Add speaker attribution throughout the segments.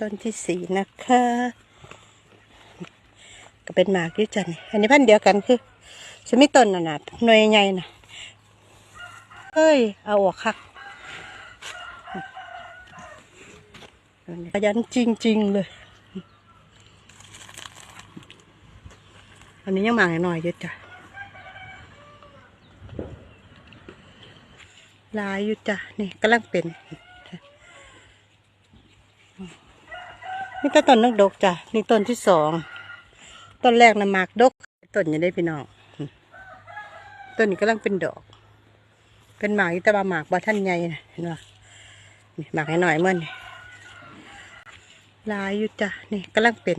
Speaker 1: ต้นที่สี่นะคะ ก็เป็นหมากยุ่จันอันนี้พันเดียวกันคือจะมีต้นน่ะนะหน่วยใหญ่น่ะเฮ้ย เอาออกคักขยันจริง ๆ เลย อันนี้ยังหมากหน่อยๆอยู่จ้ะลายอยู่จ้ะนี่กำลังเป็น นี่ก็ต้นนกดกจ้ะนี่ต้นที่สองต้นแรกนะหมากดกต้นยังได้พี่น้องต้นนี้กำลังเป็นดอก เป็นหมากอิต่ว่าหมากบาท่านใหญ่นะเห็นป่นี่หมากให้หน่อยเมื่อนลายอยู่จ้ะนี่กำลังเป็น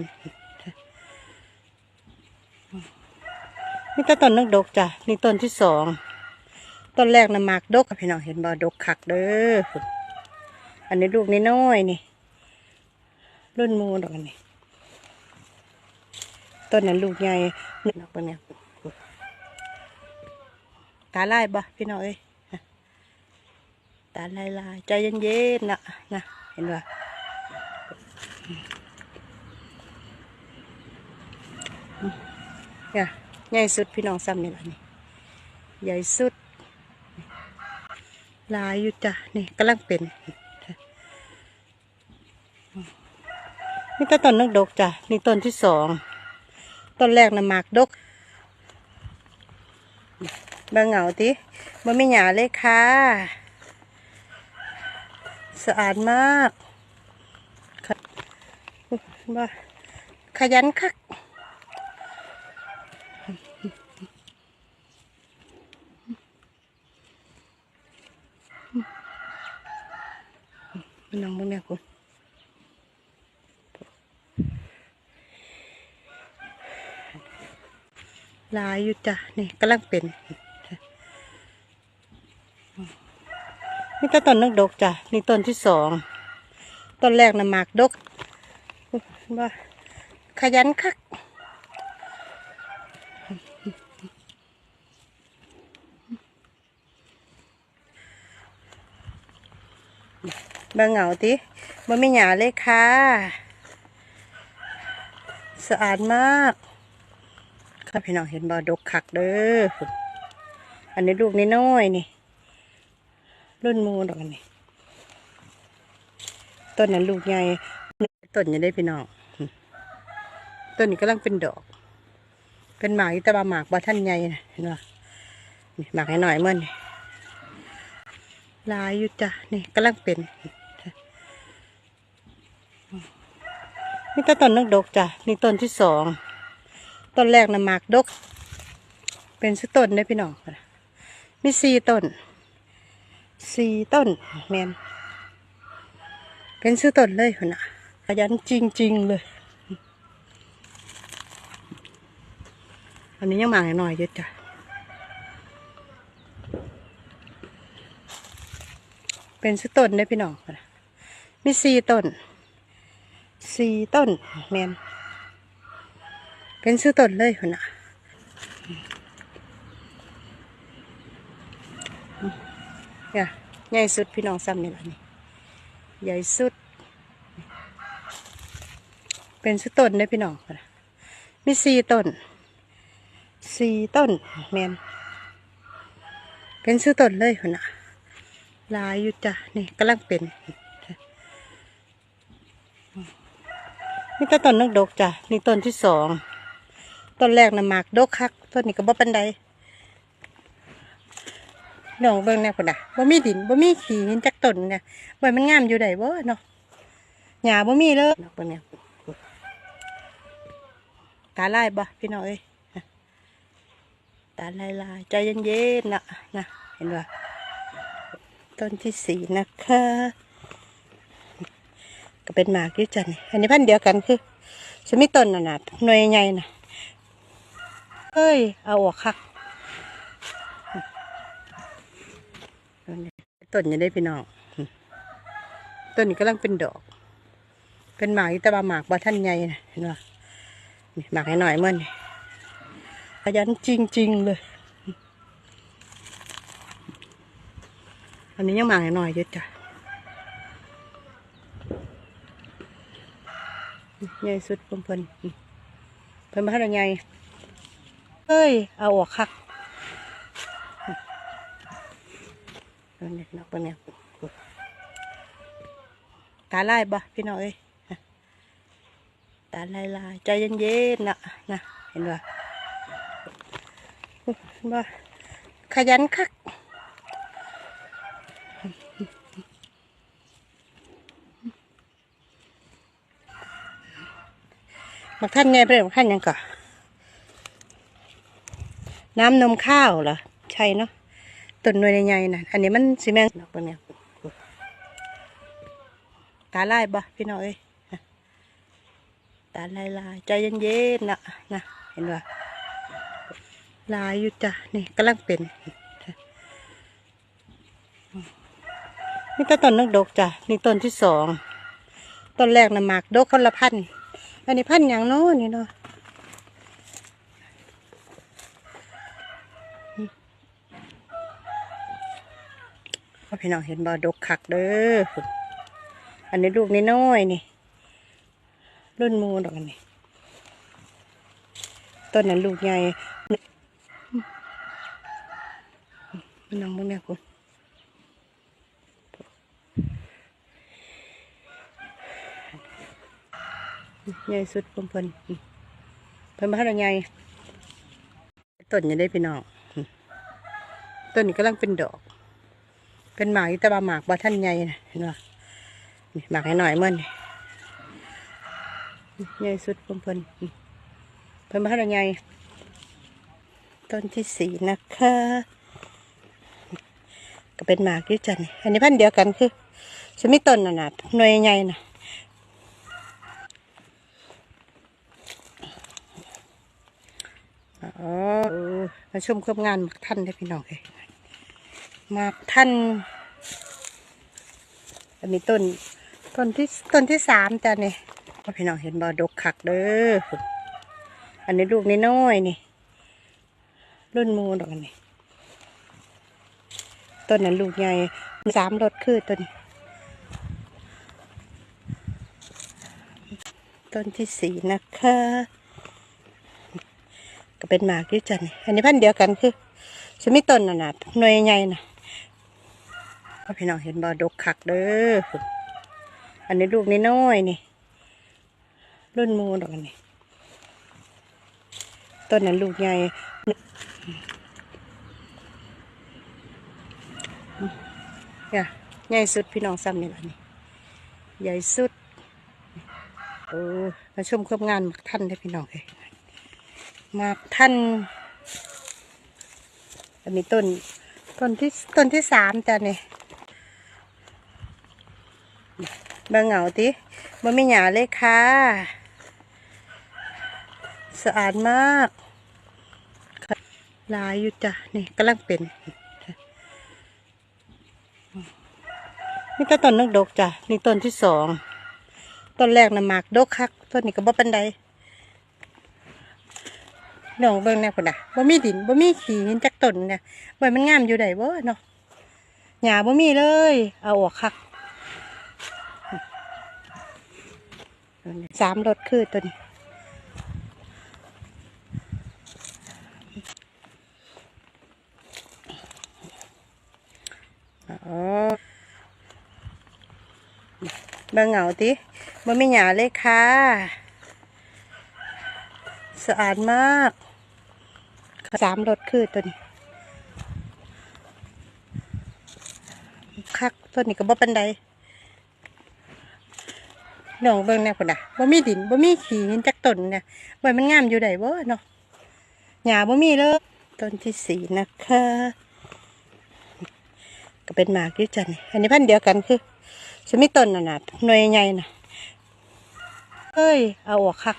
Speaker 1: นี่ก็ต้นนกดกจ้ะนี่ต้นที่สองต้นแรกนะหมากดกพี่น้องเห็นบ่ดกคักเด้ออันนี้ลูกน้อยๆนี่ รุ่นมูดอกอันนี้ต้นนั้นลูกใหญ่นี่ดอกเนี้ยตาลายบ่พี่น้องเอ้ยตาลายลายใจเย็นๆนะนะเห็นบ่เนี่ยใหญ่สุดพี่น้องซ้ำนี่ละนี่ใหญ่สุดลายอยู่จ้ะนี่กำลังเป็น นี่ก็ต้นนกดกจ้ะ นี่ต้นที่สอง ต้นแรกนะหมากดกบางเหงาติมันไม่หยาเลยค่ะ สะอาดมากขะบ่ขยันคักน้องมึงเนี่ยคุณ ลายอยู่จ้ะนี่กำลังเป็นนี่ก็ต้นนกดกจ้ะนี่ต้นที่สองต้นแรกนะหมากดกว่าขยันคักบางเหงาติมันไม่หยาเลยค่ะ สะอาดมาก ค่ะพี่น้องเห็นบ่ดกคักเด้ออันนี้ลูกน้อยๆนี่รุ่นหมูดอกอันนี้ต้นนั้นลูกใหญ่ต้นยังได้พี่น้องต้นนี้กำลังเป็นดอก เป็นหมากแต่ว่าหมากบ่ท่านใหญ่นะเห็นป่นี่หมากให้หน่อยเมื่อนี่ลายอยู่จ้ะนี่กำลังเป็นนี่ก็ต้นนกดกจ้ะนี่ต้นที่สอง ต้นแรกนะหมากดก เป็นสุต้นได้พี่น้องมีสี่ต้นสี่ต้นแมนเป็นสุต้นเลยคนน่ะขยันจริง ๆ เลย อันนี้ยังหมากหน่อยเยอะจ้ะเป็นสุต้นได้พี่น้องมีสี่ต้นสี่ต้นแมน เป็นซื้อต้นเลยคนน่ะเนี่ยใหญ่สุดพี่น้องซ้ำนี่ละนี่ใหญ่สุด เป็นซื้อต้นได้พี่น้องคนน่ะมีสี่ต้นสี่ต้นแมนเป็นซื้อต้นเลยคนน่ะลายอยู่จ้ะนี่กำลังเป็นนี่ก็ต้นนกดกจ้ะนี่ต้นที่สอง ต้นแรกนะหมากดกคักต้นนี้ก็บ่ปันไดน้องเบิ่งแน่คนน่ะบ่มีดินบ่มีขี้หินจักต้นเนี่ยไว้มันงามอยู่ได้บ่เนาะหญ้าบ่มีเลยเบิ่งเนี่ยตาลายบ่พี่น้องเอ้ยตาลายลายใจเย็นๆนะนะเห็นบ่ต้นที่สี่นะคะ ก็เป็นหมากยู่จันอันนี้พันเดียวกันคือจะมีต้นน่ะนะหน่วยใหญ่น่ะ เฮ้ย เอาออกคักต้นยังได้พี่น้องต้นนี้กำลังเป็นดอก เป็นหมากอยู่แต่ว่าหมากบาท่านใหญ่นะเห็นป่นี่หมากให้หน่อยเมื่อนี่ขยันจริงๆเลย อันนี้ยังหมากให้หน่อยเยอะจ้ะใหญ่สุดเพิ่นเพิ่นเพิ่นมาให้ใหญ่ เอ้ย เอาออกคักเนี่ยนอกไปเนี่ยตาลายบ่พี่น้องเอ้ยตาลายลายใจเย็นๆนะนะเห็นบ่เห็นบ่ขยันคักบักท่านไงเป็นบักท่านยังก่อน น้ำนมข้าวเหรอ ใช่เนาะต้นหน่วยใหญ่ๆนะอันนี้มันซีเมนต์เปเนี่ยตาลายบ่พี่น้องเอ้ยตาลายลายใจเย็นๆนะนะเห็นว่าลายอยู่จ้ะนี่กำลังเป็นนี่ก็ต้นนักดกจ้ะนี่ต้นที่สองต้นแรกนะหมากดกคนละพันอันนี้พันอย่างโน้นนี่เนาะ พ่อพี่น้องเห็นบ่ดกคักเด้ออันนี้ลูกนี่น้อยๆนี่รุ่นมูดอกนี้ต้นนั้นลูกใหญ่พี่น้องมึงเนี่คุณใหญ่สุดเพิ่นเพิ่นเพิ่นมาให้เราใหญ่ต้นยังได้พี่น้องต้นนี้กำลังเป็นดอก เป็นหมากอีแต่ว่าหมากบ่ท่านใหญ่นะเห็นป่ะหมากให้หน่อยๆมันนี่ใหญ่สุดเพิ่นเพิ่นเพิ่นมาให้เราใหญ่ต้นที่สี่นะคะ ก็เป็นหมากด้วยจันอันนี้พันธุ์เดียวกันคือจะมีต้นน่ะนะหน่วยใหญ่น่ะอ๋อมาชมความงานบักท่านได้พี่น้องเลย มักท่านอันนี้ต้นต้นที่ต้นที่สามจ้ะนี่พี่น้องเห็นบ่ดกคักเด้ออันนี้ลูกน,น้อยนี่ รุ่นมูดอกอันนี้ต้นนั้นลูกใหญ่สามรสคือต้นต้นที่สี่นะคะก็เป็นหมากด้วยจันอันนี้พันเดียวกันคือจะมีต้นน่ะนะหน่วยใหญ่นะ พ่อพี่น้องเห็นบ่ดกคักเด้ออันนี้ลูกน,น้อยนี่ รุ่นมูดอกนนี้ต้นนั้นลูกใหญ่เนี่ยใหญ่สุดพี่น้องซ้ำนี่ละนี่ใหญ่สุดโอ้มาชมความงานมักท่านได้พี่น้องเลยมาท่านอันนี้ต้นต้นที่ต้นที่สามจ้ะเนี่ย เบงเหงาติบ่มีหยาเลยค่ะ สะอาดมากลายอยู่จ้ะนี่กำลังเป็นนี่ก็ต้นนักดกจ้ะนี่ต้นที่สองต้นแรกนะหมากดกคักต้นนี้ก็บ่ปันไดน้องเบิ่งแน่พุ่นน่ะบ่มีดินบ่มีขี้หินจักต้นเนี่ยไว้มันงามอยู่ได้บ่เนาะหญ้าบ่มีเลย เอาออกคัก สามรถคือตัวนี้เบิ่งเหงาติบ่มีหญ้าเลยค่ะ สะอาดมาก สามรถคือตัวนี้ คักตัวนี้ก็บ่ปันได น้องเบิ่งแน่พุ่นน่ะบ่มีดินบ่มีขี้หินจักต้นเนี่ยไว้มันงามอยู่ได้บ่เนาะหญ้าบ่มีเลยต้นที่สี่นะคะ ก็เป็นหมากด้วยจันอันนี้พันเดียวกันคือจะมีต้นน่ะนะหน่วยใหญ่น่ะเอ้ย เอาออกคัก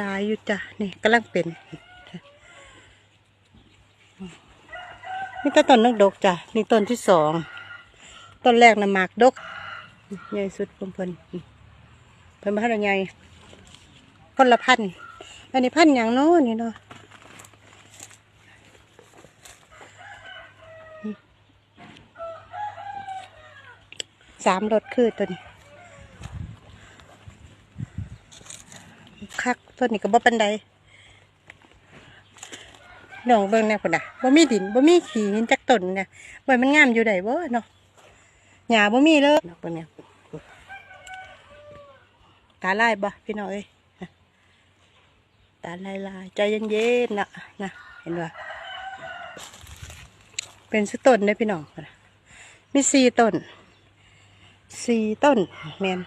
Speaker 1: ลายอยู่จ้ะนี่กำลังเป็นนี่ก็ต้นนกดกจ้ะนี่ต้นที่สอง ต้นแรกนะหมากดกใหญ่สุดเพิ่นเพิ่นเพิ่นมาให้เราใหญ่คนละพันอันนี้พันอย่างโน้นนี่เนาะสามรถคือตัวนี้คักตัวนี้ก็บ่ปันใดน้องเบิ่งแน่พุ่นน่ะบ่มีดินบ่มีขี้หินจักต้นเนี่ยไว้มันงามอยู่ได้บ่เนาะ หยาบ่มีเลยน้องเบิ่งตาลายบ่พี่น้องเอ้ยตาลายลายใจเย็นๆนะนะเห็นบ่เป็นสต้นได้พี่น้องนะมีสี่ต้นสี่ต้นแม่น